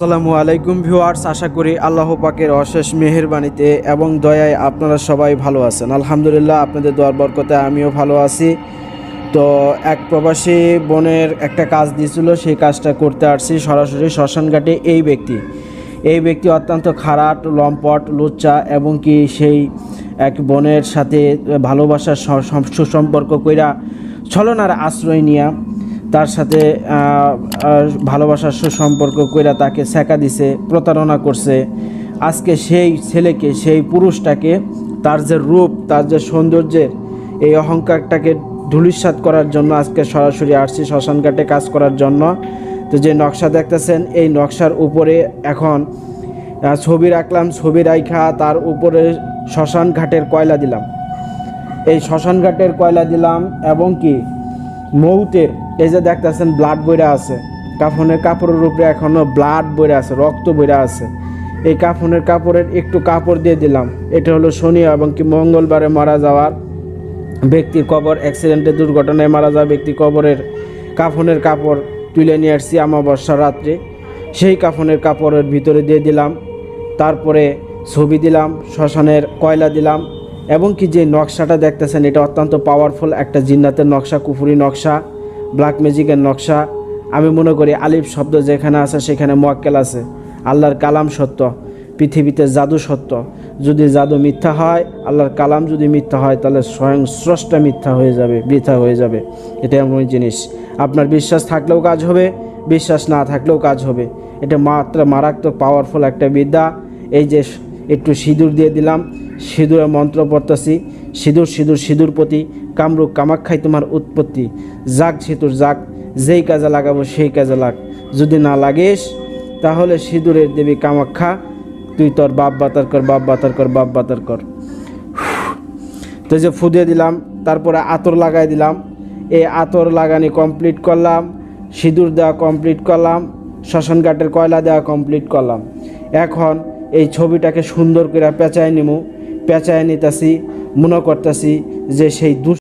আসসালামু আলাইকুম ভিউয়ার্স, আশা করি আল্লাহ পাকের অশেষ মেহেরবানিতে এবং দয়ায় আপনারা সবাই ভালো আছেন। আলহামদুলিল্লাহ, আপনাদের দোয়ার বরকতে আমিও ভালো আছি। তো এক প্রবাসী বোনের একটা কাজ দিয়েছিল, সেই কাজটা করতে আসছি সরাসরি শ্মশানঘাটে। এই ব্যক্তি এই ব্যক্তি অত্যন্ত খারাপ, লম্পট, লুচ্চা এবং কি সেই এক বোনের সাথে ভালোবাসার সুসম্পর্ক কইরা ছলনার আশ্রয় নিয়া তার সাথে ভালোবাসার সুসম্পর্ক কইরা তাকে সেকা দিছে, প্রতারণা করছে। আজকে সেই ছেলেকে, সেই পুরুষটাকে তার যে রূপ, তার যে সৌন্দর্যের, এই অহংকারটাকে ধূলিসাৎ করার জন্য আজকে সরাসরি আসছি শ্মশানঘাটে কাজ করার জন্য। তো যে নকশা দেখতেছেন, এই নকশার উপরে এখন ছবি রাখলাম, ছবি রাইখা তার উপরে শ্মশান ঘাটের কয়লা দিলাম। এই শ্মশান ঘাটের কয়লা দিলাম এবং কি মৌতের এই যে দেখতেছেন ব্লাড বইরা আছে, কাফনের কাপড়ের উপরে এখনও ব্লাড বইরা আছে, রক্ত বইরা আছে। এই কাফনের কাপড়ের একটু কাপড় দিয়ে দিলাম। এটা হলো শনি এবং কি মঙ্গলবারে মারা যাওয়ার ব্যক্তির কবর অ্যাক্সিডেন্টে দুর্ঘটনায় মারা যাওয়া ব্যক্তি কবরের কাফনের কাপড় তুলে নিয়ে আসছি আমাবস্যা রাত্রে। সেই কাফনের কাপড়ের ভিতরে দিয়ে দিলাম। তারপরে ছবি দিলাম, শ্মশানের কয়লা দিলাম এবং কি যে নকশাটা দেখতেছেন, এটা অত্যন্ত পাওয়ারফুল একটা জিন্নাতের নকশা, কুফুরি নকশা ব্ল্যাক ম্যাজিকের নকশা। আমি মনে করি আলিফ শব্দ যেখানে আছে, সেখানে মোয়াক্কেল আছে। আল্লাহর কালাম সত্য, পৃথিবীতে জাদু সত্য। যদি জাদু মিথ্যা হয়, আল্লাহর কালাম যদি মিথ্যা হয়, তাহলে স্বয়ং স্রষ্টা মিথ্যা হয়ে যাবে, বৃথা হয়ে যাবে। এটা এমন জিনিস। আপনার বিশ্বাস থাকলেও কাজ হবে, বিশ্বাস না থাকলেও কাজ হবে। এটা মাত্র মারাত্মক পাওয়ারফুল একটা বিদ্যা। এই যে একটু সিঁদুর দিয়ে দিলাম। সিঁদুরে মন্ত্র পড়তেছি। সিঁদুর সিঁদুর সিঁদুর প্রতি কামরূপ কামাক্ষাই তোমার উৎপত্তি। যাক সিঁদুর, যাক, যেই কাজে লাগাবো সেই কাজে লাগ। যদি না লাগিস, তাহলে সিঁদুরের দেবী কামাখ্যা তুই তোর বাপ বাতার কর, বাপ বাতার কর, বাপ বাতার কর। তো যে ফুদিয়ে দিলাম, তারপরে আতর লাগাই দিলাম। এই আতর লাগানি কমপ্লিট করলাম, সিঁদুর দেওয়া কমপ্লিট করলাম শ্মশান ঘাটের কয়লা দেওয়া কমপ্লিট করলাম। এখন এই ছবিটাকে সুন্দর করে পেঁচায় নিমু পেঁচায় নিতেছি মনে করতেছি যে সেই দুঃ